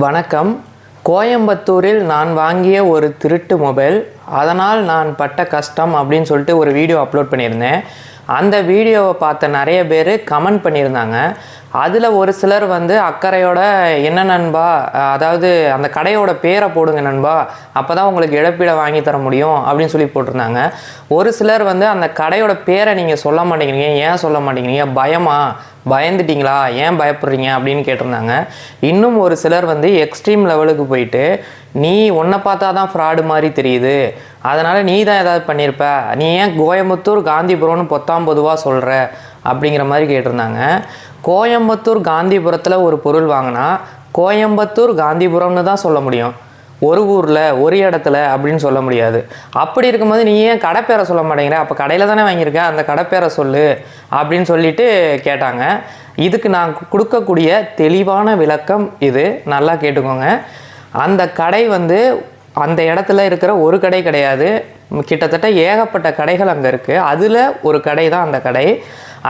வணக்கம். கோயம்புத்தூரில் நான் வாங்கிய ஒரு திருட்டு மொபைல். அதனால் நான் பட்ட கஷ்டம் அப்படின்னு சொல்லிட்டு ஒரு வீடியோ அப்லோட் பண்ணியிருந்தேன். அந்த வீடியோவை பார்த்த நிறைய பேர் கமெண்ட் பண்ணியிருந்தாங்க. அதில் ஒரு சிலர் வந்து அக்கறையோட என்ன நண்பா அதாவது அந்த கடையோட பேரை போடுங்க நண்பா அப்போ தான் உங்களுக்கு இழப்பீடை வாங்கி தர முடியும் அப்படின்னு சொல்லி போட்டிருந்தாங்க. ஒரு சிலர் வந்து அந்த கடையோட பேரை நீங்கள் சொல்ல மாட்டேங்கிறீங்க ஏன் சொல்ல மாட்டேங்கிறீங்க? பயமா? பயந்துட்டீங்களா? ஏன் பயப்படுறீங்க? அப்படின்னு கேட்டிருந்தாங்க. இன்னும் ஒரு சிலர் வந்து எக்ஸ்ட்ரீம் லெவலுக்கு போயிட்டு நீ உன்னை பார்த்தா தான் ஃப்ராடு மாதிரி தெரியுது. அதனால் நீ தான் ஏதாவது பண்ணியிருப்ப நீ ஏன் கோயம்புத்தூர் காந்திபுரம்னு பொத்தாம் பொதுவாக சொல்கிற அப்படிங்கிற மாதிரி கேட்டிருந்தாங்க. கோயம்புத்தூர் காந்திபுரத்தில் ஒரு பொருள் வாங்கினா கோயம்புத்தூர் காந்திபுரம்னு தான் சொல்ல முடியும். ஒரு ஊரில் ஒரு இடத்துல அப்படின்னு சொல்ல முடியாது. அப்படி இருக்கும்போது நீ ஏன் கடை பேரை சொல்ல மாட்டேங்கிற? அப்போ கடையில் தானே வாங்கியிருக்க? அந்த கடை பேரை சொல்லு அப்படின்னு சொல்லிட்டு கேட்டாங்க. இதுக்கு நான் கொடுக்கக்கூடிய தெளிவான விளக்கம் இது. நல்லா கேட்டுக்கோங்க. அந்த கடை வந்து அந்த இடத்துல இருக்கிற ஒரு கடை கிடையாது. கிட்டத்தட்ட ஏகப்பட்ட கடைகள் அங்கே இருக்குது அதில் ஒரு கடை தான் அந்த கடை.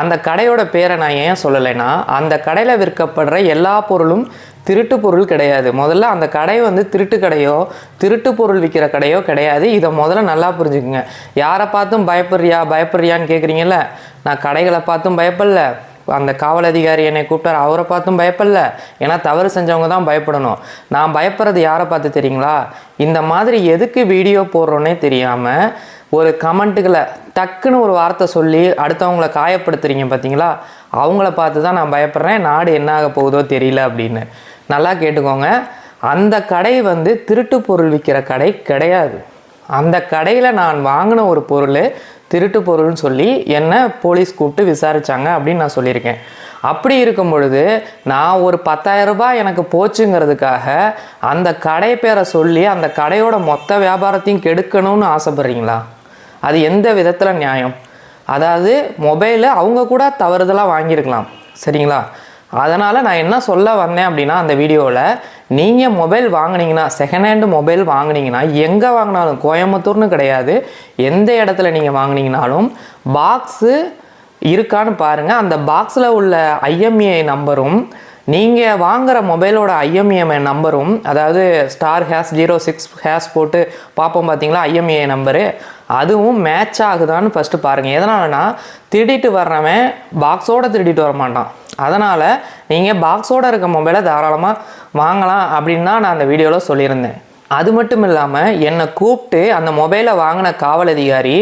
அந்த கடையோட பேரை நான் ஏன் சொல்லலைன்னா அந்த கடையில் விற்கப்படுற எல்லா பொருளும் திருட்டு பொருள் கிடையாது. முதல்ல அந்த கடை வந்து திருட்டு கடையோ திருட்டு பொருள் விற்கிற கடையோ கிடையாது. இதை முதல்ல நல்லா புரிஞ்சுக்குங்க. யாரை பார்த்தும் பயப்படுறியா பயப்படுறியான்னு கேட்குறீங்கல்ல நான் கடைகளை பார்த்தும் பயப்படல. அந்த காவல் அதிகாரி என்னை கூப்பிட்டார் அவரை பார்த்தும் பயப்படல. ஏன்னா தவறு செஞ்சவங்க தான் பயப்படணும். நான் பயப்படுறது யாரை பார்த்து தெரியுங்களா? இந்த மாதிரி எதுக்கு வீடியோ போடுறோன்னே தெரியாமல் ஒரு கமெண்ட்டுகளை டக்குன்னு ஒரு வார்த்தை சொல்லி அடுத்தவங்கள காயப்படுத்துறீங்க பார்த்தீங்களா? அவங்கள பார்த்து தான் நான் பயப்படுறேன். நாடு என்ன ஆக போகுதோ தெரியல அப்படின்னு. நல்லா கேட்டுக்கோங்க. அந்த கடை வந்து திருட்டு பொருள் விற்கிற கடை கிடையாது. அந்த கடையில் நான் வாங்கின ஒரு பொருள் திருட்டு பொருள்னு சொல்லி என்ன போலீஸ் கூப்பிட்டு விசாரித்தாங்க அப்படின்னு நான் சொல்லியிருக்கேன். அப்படி இருக்கும் பொழுது நான் ஒரு 10000 ரூபாய் எனக்கு போச்சுங்கிறதுக்காக அந்த கடை பேரை சொல்லி அந்த கடையோட மொத்த வியாபாரத்தையும் கெடுக்கணும்னு ஆசைப்படுறீங்களா? அது எந்த விதத்தில் நியாயம்? அதாவது மொபைலு அவங்க கூட தவறுதலாக வாங்கியிருக்கலாம். சரிங்களா? அதனால் நான் என்ன சொல்ல வந்தேன் அப்படின்னா அந்த வீடியோவில் நீங்கள் மொபைல் வாங்குனீங்கன்னா செகண்ட் ஹேண்டு மொபைல் வாங்குனீங்கன்னா எங்கே வாங்கினாலும் கோயம்புத்தூர்னு கிடையாது எந்த இடத்துல நீங்கள் வாங்கினீங்கனாலும் பாக்ஸு இருக்கான்னு பாருங்கள் அந்த பாக்ஸில் உள்ள ஐஎம்ஏ நம்பரும் நீங்கள் வாங்குகிற மொபைலோட ஐஎம்ஏஎம்ஐ நம்பரும் அதாவது star hash zero six hash போட்டு பார்ப்போம் பார்த்தீங்களா? IMEI number. அதுவும் மேட்ச் ஆகுதான்னு ஃபஸ்ட்டு பாருங்கள் எதனாலனா திருடிட்டு வர்றவன் பாக்ஸோட திருடிட்டு வர மாட்டான் அதனால் நீங்கள் பாக்ஸோட இருக்க மொபைலை தாராளமாக வாங்கலாம் அப்படின்னு தான் நான் அந்த வீடியோவில் சொல்லியிருந்தேன். அது மட்டும் இல்லாமல் என்னை கூப்பிட்டு அந்த மொபைலை வாங்கின காவல் அதிகாரி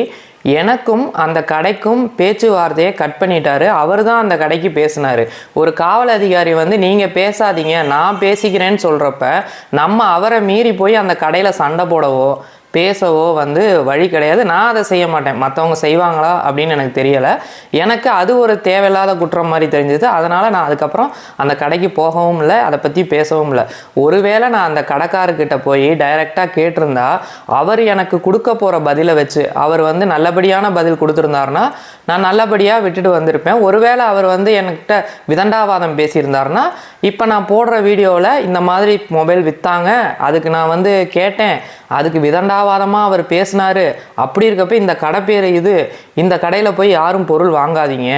எனக்கும் அந்த கடைக்கும் பேச்சுவார்த்தையை கட் பண்ணிட்டாரு. அவர் தான் அந்த கடைக்கு பேசினாரு. ஒரு காவல் அதிகாரி வந்து நீங்கள் பேசாதீங்க நான் பேசிக்கிறேன்னு சொல்கிறப்ப நம்ம அவரை மீறி போய் அந்த கடையில் சண்டை போடவோ பேசவோ வந்து வழி கிடையாது. நான் அதை செய்ய மாட்டேன். மற்றவங்க செய்வாங்களா அப்படின்னு எனக்கு தெரியலை. எனக்கு அது ஒரு தேவையில்லாத குற்றம் மாதிரி தெரிஞ்சது. அதனால் நான் அதுக்கப்புறம் அந்த கடைக்கு போகவும் இல்லை அதை பற்றி பேசவும் இல்லை. ஒருவேளை நான் அந்த கடைக்காரர்கிட்ட போய் டைரெக்டாக கேட்டிருந்தா அவர் எனக்கு கொடுக்க போகிற பதிலை வச்சு அவர் வந்து நல்லபடியான பதில் கொடுத்துருந்தாருன்னா நான் நல்லபடியாக விட்டுட்டு வந்திருப்பேன். ஒருவேளை அவர் வந்து என்கிட்ட விதண்டாவாதம் பேசியிருந்தாருன்னா இப்போ நான் போடுற வீடியோவில் இந்த மாதிரி மொபைல் விற்றாங்க அதுக்கு நான் வந்து கேட்டேன். அதுக்கு விதண்டாவாதமாக அவர் பேசினாரு. அப்படி இருக்கப்ப இந்த கடை பேர் இது இந்த கடையில் போய் யாரும் பொருள் வாங்காதீங்க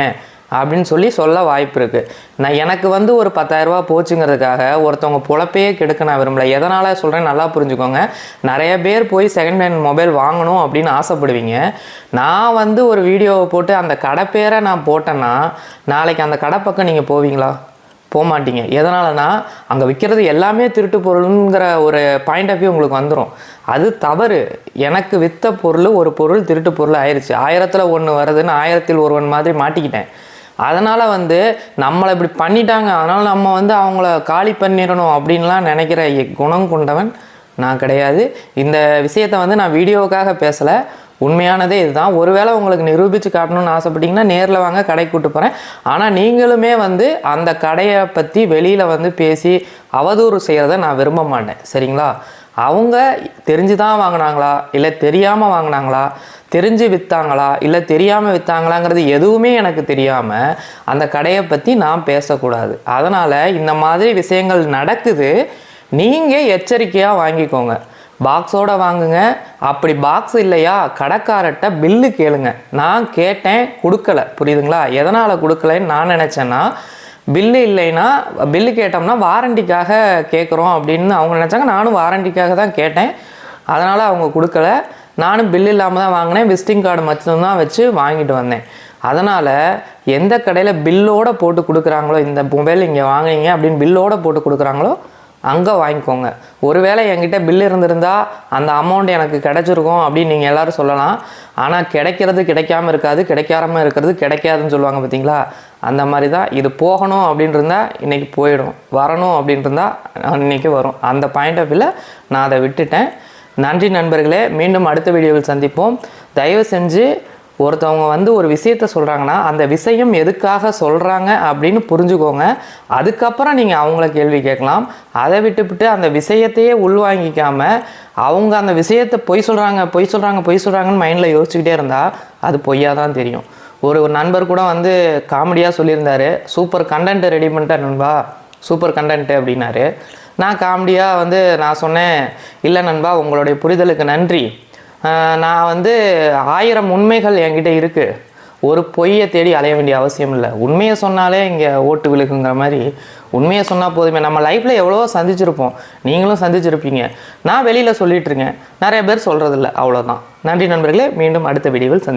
அப்படின்னு சொல்லி சொல்ல வாய்ப்பு இருக்குது நான் எனக்கு வந்து ஒரு பத்தாயிரரூபா போச்சுங்கிறதுக்காக ஒருத்தவங்க பொழப்பையே கெடுக்க நான் விரும்பலை. எதனால் சொல்கிறேன் நல்லா புரிஞ்சுக்கோங்க. நிறைய பேர் போய் செகண்ட் ஹேண்ட் மொபைல் வாங்கணும் அப்படின்னு ஆசைப்படுவீங்க. நான் வந்து ஒரு வீடியோவை போட்டு அந்த கடை பேரை நான் போட்டேன்னா நாளைக்கு அந்த கடை பக்கம் நீங்கள் போவீங்களா? போக மாட்டீங்க எதனாலனா அங்கே விற்கிறது எல்லாமே திருட்டு பொருளுங்கிற ஒரு பாயிண்ட் ஆஃப் வியூ உங்களுக்கு வந்துடும் அது தவறு. எனக்கு விற்ற பொருள் ஒரு பொருள் திருட்டு பொருள் ஆயிடுச்சு ஆயிரத்தில் ஒன்று வருதுன்னு ஆயிரத்தில் ஒருவன் மாதிரி மாட்டிக்கிட்டேன். அதனால் வந்து நம்மளை இப்படி பண்ணிட்டாங்க. அதனால் நம்ம வந்து அவங்கள காலி பண்ணிடணும் அப்படின்லாம் நினைக்கிற குணம் கொண்டவன் நான் கிடையாது. இந்த விஷயத்தை வந்து நான் வீடியோவுக்காக பேசலை. உண்மையானதே இதுதான். ஒருவேளை உங்களுக்கு நிரூபித்து காட்டணும்னு ஆசைப்பட்டீங்கன்னா நேரில் வாங்க கடைக்கு கூட்டு போகிறேன் ஆனால் நீங்களுமே வந்து அந்த கடையை பற்றி வெளியில் வந்து பேசி அவதூறு செய்கிறத நான் விரும்ப மாட்டேன். சரிங்களா? அவங்க தெரிஞ்சு தான் வாங்கினாங்களா? இல்லை தெரியாமல் வாங்கினாங்களா? தெரிஞ்சு விற்றாங்களா இல்லை தெரியாமல் விற்றாங்களாங்கிறது எதுவுமே எனக்கு தெரியாமல் அந்த கடையை பற்றி நான் பேசக்கூடாது. அதனால் இந்த மாதிரி விஷயங்கள் நடக்குது. நீங்கள் எச்சரிக்கையாக வாங்கிக்கோங்க. பாக்ஸோட வாங்குங்க. அப்படி பாக்ஸ் இல்லையா? கடைக்காரர்கிட்ட பில்லு கேளுங்க. நான் கேட்டேன் கொடுக்கல. புரியுதுங்களா? எதனால் கொடுக்கலன்னு நான் நினச்சேன்னா பில்லு இல்லைன்னா பில்லு கேட்டோம்னா வாரண்டிக்காக கேட்குறோம் அப்படின்னு அவங்க நினச்சாங்க. நானும் வாரண்டிக்காக தான் கேட்டேன். அதனால் அவங்க கொடுக்கல. நானும் பில் இல்லாமல் தான் வாங்கினேன். விசிட்டிங் கார்டு மட்டும்தான் வச்சு வாங்கிட்டு வந்தேன். அதனால் எந்த கடையில் பில்லோடு போட்டு கொடுக்குறாங்களோ இந்த மொபைல் இங்கே வாங்குனீங்க அப்படின்னு பில்லோடு போட்டு கொடுக்குறாங்களோ அங்கே வாங்கிக்கோங்க. ஒருவேளை என்கிட்ட பில் இருந்திருந்தா அந்த அமௌண்ட் எனக்கு கிடச்சிருக்கும் அப்படின்னு நீங்கள் எல்லோரும் சொல்லலாம். ஆனால் கிடைக்கிறது கிடைக்காம இருக்காது கிடைக்காம இருக்கிறது கிடைக்காதுன்னு சொல்லுவாங்க பார்த்தீங்களா அந்த மாதிரி தான் இது போகணும் அப்படின்னு இருந்தால் இன்றைக்கி போயிடும். வரணும் அப்படின்னு இருந்தால் இன்றைக்கி வரும். அந்த பாயிண்ட் ஆஃப் வியூவில் நான் அதை விட்டுட்டேன். நன்றி நண்பர்களே மீண்டும் அடுத்த வீடியோவில் சந்திப்போம். தயவு செஞ்சு ஒருத்தவங்க வந்து ஒரு விஷயத்த சொல்கிறாங்கன்னா அந்த விஷயம் எதுக்காக சொல்கிறாங்க அப்படின்னு புரிஞ்சுக்கோங்க. அதுக்கப்புறம் நீங்கள் அவங்கள கேள்வி கேட்கலாம். அதை விட்டுவிட்டு அந்த விஷயத்தையே உள்வாங்கிக்காம அவங்க அந்த விஷயத்தை பொய் சொல்கிறாங்க பொய் சொல்கிறாங்க பொய் சொல்கிறாங்கன்னு மைண்டில் யோசிச்சுக்கிட்டே இருந்தால் அது பொய்யாக தான் தெரியும். ஒரு ஒரு நண்பர் கூட வந்து காமெடியாக சொல்லியிருந்தார் சூப்பர் கண்டென்ட் ரெடி பண்ணிட்டேன் நண்பா சூப்பர் கண்டென்ட் அப்படின்னாரு. நான் காமெடியாக வந்து நான் சொன்னேன் இல்லை நண்பா உங்களுடைய புரிதலுக்கு நன்றி. நான் வந்து ஆயிரம் உண்மைகள் என்கிட்ட இருக்குது ஒரு பொய்யை தேடி அலைய வேண்டிய அவசியம் இல்லை. உண்மையை சொன்னாலே இங்கே ஓட்டு விழுக்குங்கிற மாதிரி. உண்மையை சொன்னால் போதுமே. நம்ம லைஃப்பில் எவ்வளவோ சந்திச்சிருப்போம். நீங்களும் சந்திச்சிருப்பீங்க. நான் வெளியில் சொல்லிட்டு நிறைய பேர் சொல்கிறதில்ல அவ்வளோதான் நன்றி நண்பர்களே. மீண்டும் அடுத்த வீடியோவில் சந்தி